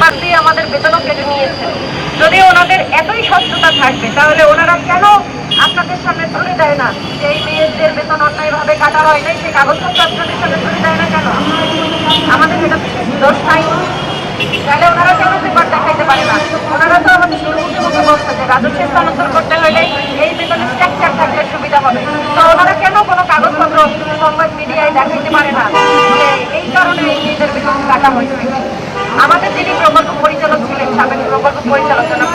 বাদ দিয়ে আমাদের বেতনও কেটে নিয়েছে যদি ওনাদের এতই সত্যতা থাকবে, তাহলে ওনারা কেন আপনাদের সামনে তুলে দেয় না? যে এই মেয়েদের বেতন অন্যায়ভাবে কাটা হয় নাই সেই কাগজপত্র আপনাদের সামনে তুলে দেয় না কেন? আমাদের এটা দোষ নাই। তাহলে ওনারা কেন পেপার দেখাইতে পারে না? ওনারা তো আমাদের শুরুতে মুখে বলছে যে রাজস্ব স্থানান্তর করতে হলে এই বেতনের স্ট্রাকচার থাকলে সুবিধা হবে। তো ওনারা কেন কোনো কাগজপত্র সংবাদ মিডিয়ায় দেখাইতে পারে না যে এই কারণে এই মেয়েদের বেতন কাটা হয়েছে আমাদের যিনি প্রকল্প পরিচালক ছিলেন সাবেক প্রকল্প পরিচালক জনাব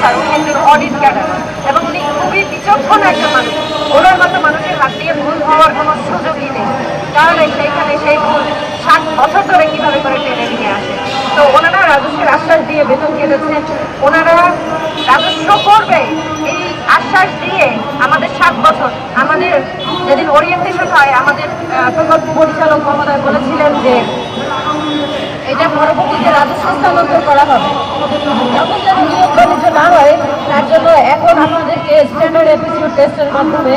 স্যার উনি একজন অডিট ক্যাডার। এবং উনি খুবই বিচক্ষণ একটা মানুষ। ওনার মতো মানুষের হাত দিয়ে ভুল হওয়ার কোনো সুযোগই নেই। তাহলে সেইখানে সেই ভুল ষাট বছর ধরে কীভাবে করে টেনে নিয়ে আসে? তো ওনারা রাজস্বের আশ্বাস দিয়ে বেতন কেটেছেন ওনারা রাজস্ব করবে এই আশ্বাস দিয়ে আমাদের সাত বছর। আমাদের যেদিন ওরিয়েন্টেশন হয়, আমাদের প্রকল্প পরিচালক মহোদয় বলেছিলেন যে এটা পরবর্তীতে রাজস্ব স্থানান্তর করা হবে। যখন যেন নিয়োগ বাণিজ্য না হয় তার জন্য এখন আপনাদেরকে স্ট্যান্ডার্ড অ্যাপিসিউড টেস্টের মাধ্যমে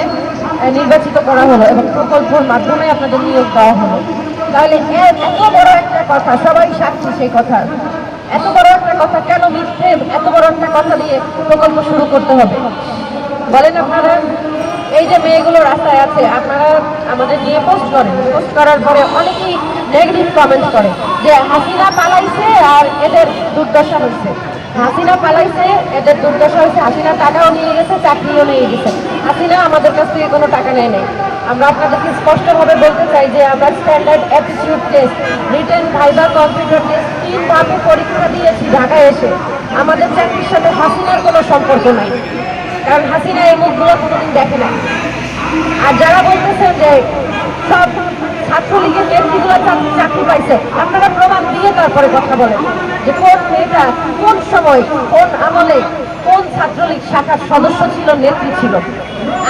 নির্বাচিত করা হলো এবং প্রকল্পের মাধ্যমে আপনাদের নিয়োগ দেওয়া হলো। তাহলে এত বড় একটা কথা, সবাই সাক্ষী সেই কথা। এত বড় একটা কথা কেন মিথ্যে? এত বড় একটা কথা দিয়ে প্রকল্প শুরু করতে হবে। বলেন আপনারা, এই যে মেয়েগুলো রাস্তায় আছে, আপনারা আমাদের নিয়ে পোস্ট করেন। পোস্ট করার পরে অনেকেই নেগেটিভ কমেন্ট করে যে হাসিনা পালাইছে আর এদের দুর্দশা হয়েছে। হাসিনা পালাইছে, এদের দুর্দশা হয়েছে। হাসিনা টাকাও নিয়ে গেছে, চাকরিও নিয়ে গেছে। হাসিনা আমাদের কাছ থেকে কোনো টাকা নেয় নাই। আমরা আপনাদেরকে স্পষ্টভাবে বলতে চাই যে আমরা standard attitude test, written viva computer test তিন ধাপে পরীক্ষা দিয়েছি ঢাকায় এসে। আমাদের চাকরির সাথে হাসিনার কোনো সম্পর্ক নাই। কারণ হাসিনা এই মুখগুলো কোনোদিন দেখে না আর যারা বলতেছেন যে সব ছাত্রলীগের চাক- চাকরি পাইছে, আপনারা প্রমাণ দিয়ে তারপরে কথা বলেন। যে কোন মেয়েটা কোন সময়, কোন আমলে, কোন ছাত্রলীগ শাখার সদস্য ছিল, নেত্রী ছিল?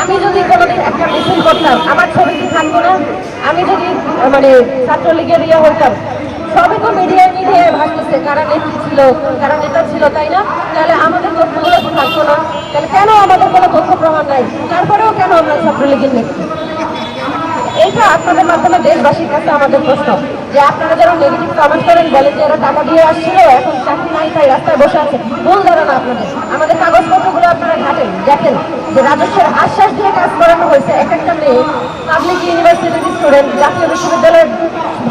আমি যদি কোনোদিন একটা মিছিল করতাম, আমার ছবি কি থাকতো না? আমি যদি মানে ছাত্রলীগের ইয়ে হইতাম, সবই তো মিডিয়ায় মিডিয়ায় ভাসতেছে, কারা নেত্রী ছিল, কারা নেতা ছিল, তাই না? তাহলে আমাদের তথ্যগুলো তো থাকতো না। তাহলে কেন আমাদের কোনো তথ্য প্রমাণ নাই? তারপরেও কেন আমরা ছাত্রলীগের নেত্রী? এইটা আপনাদের মাধ্যমে দেশবাসীর কাছে আমাদের প্রশ্ন। যে আপনারা যারা নেগেটিভ কমেন্ট করেন, বলেন যে এরা টাকা দিয়ে আসছিল, এখন চাকরি নাই, তাই রাস্তায় বসে আছে। ভুল ধারণা আপনাদের। আমাদের কাগজপত্রগুলো আপনারা ঘাটেন, দেখেন যে রাজস্বের আশ্বাস দিয়ে কাজ করানো হয়েছে এক একটা মেয়ে পাবলিক ইউনিভার্সিটির স্টুডেন্ট জাতীয় বিশ্ববিদ্যালয়ের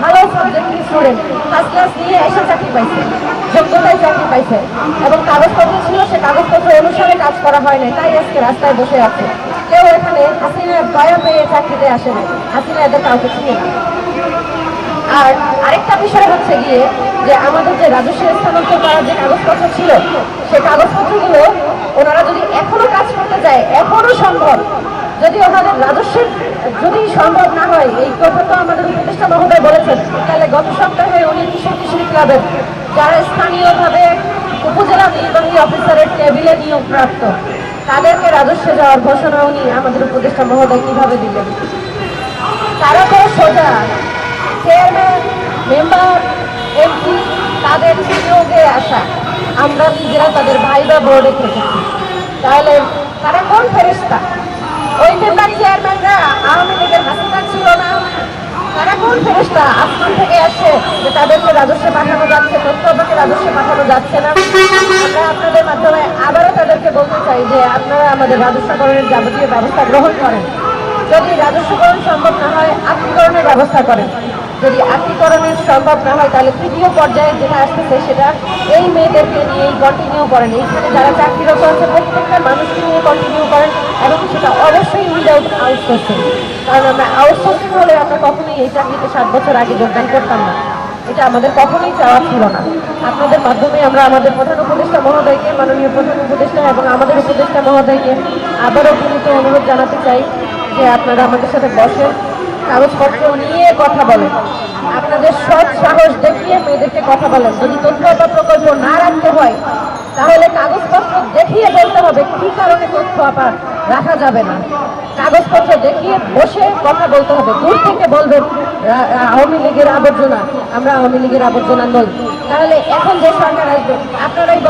ভালো সাবজেক্টের স্টুডেন্ট ফার্স্ট ক্লাস নিয়ে এসে চাকরি পাইছে, যোগ্যতায় চাকরি পাইছে। এবং কাগজপত্র ছিল, সে কাগজপত্র অনুসারে কাজ করা হয় নাই, তাই আজকে রাস্তায় বসে আছে। কেউ এখানে হাসিনার দয়া পেয়ে চাকরিতে আসে না হাসিনা এদের কাউকে ছিল না। আর আরেকটা বিষয় হচ্ছে গিয়ে যে আমাদের যে রাজস্ব স্থানান্তর করার যে কাগজপত্র ছিল সেই কাগজপত্রগুলো ওনারা যদি এখনও কাজ করতে যায় এখনও সম্ভব। যদি ওনাদের রাজস্বের, যদি সম্ভব না হয়, এই কথা তো আমাদের উপদেষ্টা মহোদয় বলেছেন, তাহলে গত সপ্তাহে উনি কৃষক কৃষি ক্লাবের যারা স্থানীয়ভাবে উপজেলা নির্বাহী অফিসারের টেবিলে নিয়োগ প্রাপ্ত তাদেরকে রাজস্বে যাওয়ার ঘোষণা উনি আমাদের উপদেষ্টা মহোদয় কীভাবে দিলেন? তারা তো সোজা। মেম্বার, এমপি, তাদের নিয়োগে আসা। আমরা নিজেরা তাদের ভাই বা বোর্ডে থেকেছি তাহলে তারা কোন ফেরিস্তা ওই মেম্বার চেয়ারম্যানরা আওয়ামী লীগের হাসিনা ছিল না। তারা কোন ফেরিস্তা আসমান থেকে আসে যে তাদেরকে রাজস্বে পাঠানো যাচ্ছে তথ্যকে রাজস্বে পাঠানো যাচ্ছে না। আমরা আপনাদের মাধ্যমে আবারও তাদেরকে বলতে চাই যে আপনারা আমাদের রাজস্বকরণের যাবতীয় ব্যবস্থা গ্রহণ করেন। যদি রাজস্বকরণ সম্ভব না হয় আত্মীকরণের ব্যবস্থা করেন। যদি আত্মীকরণের সম্ভব না হয়, তাহলে তৃতীয় পর্যায়ে যেটা আসতেছে, সেটা এই মেয়েদেরকে নিয়েই কন্টিনিউ করেন। এইখানে যারা চাকরিরত আছে, প্রত্যেকটা মানুষকে নিয়ে কন্টিনিউ করেন, এবং সেটা অবশ্যই উইদাউট আউটসোর্সিং কারণ আমরা আউটসোর্সিং হলে আমরা কখনোই এই চাকরিতে সাত বছর আগে যোগদান করতাম না। এটা আমাদের কখনোই চাওয়া ছিল না। আপনাদের মাধ্যমে আমরা আমাদের প্রধান উপদেষ্টা মহোদয়কে, মাননীয় প্রধান উপদেষ্টা এবং আমাদের উপদেষ্টা মহোদয়কে আবারও বিনীত অনুরোধ জানাতে চাই যে আপনারা আমাদের সাথে বসেন, কাগজপত্র নিয়ে কথা বলেন। আপনাদের সৎ সাহস দেখিয়ে মেয়েদেরকে কথা বলেন। যদি তথ্য প্রকল্প না রাখতে হয়, তাহলে কাগজপত্র দেখিয়ে বলতে হবে কি কারণে তথ্য আবার রাখা যাবে না। কাগজপত্র দেখিয়ে বসে কথা বলতে হবে। দূর থেকে বলবেন আওয়ামী লীগের আবর্জনা আমরা আওয়ামী লীগের আবর্জনা নই। তাহলে এখন যে সরকার আসবে আপনারাই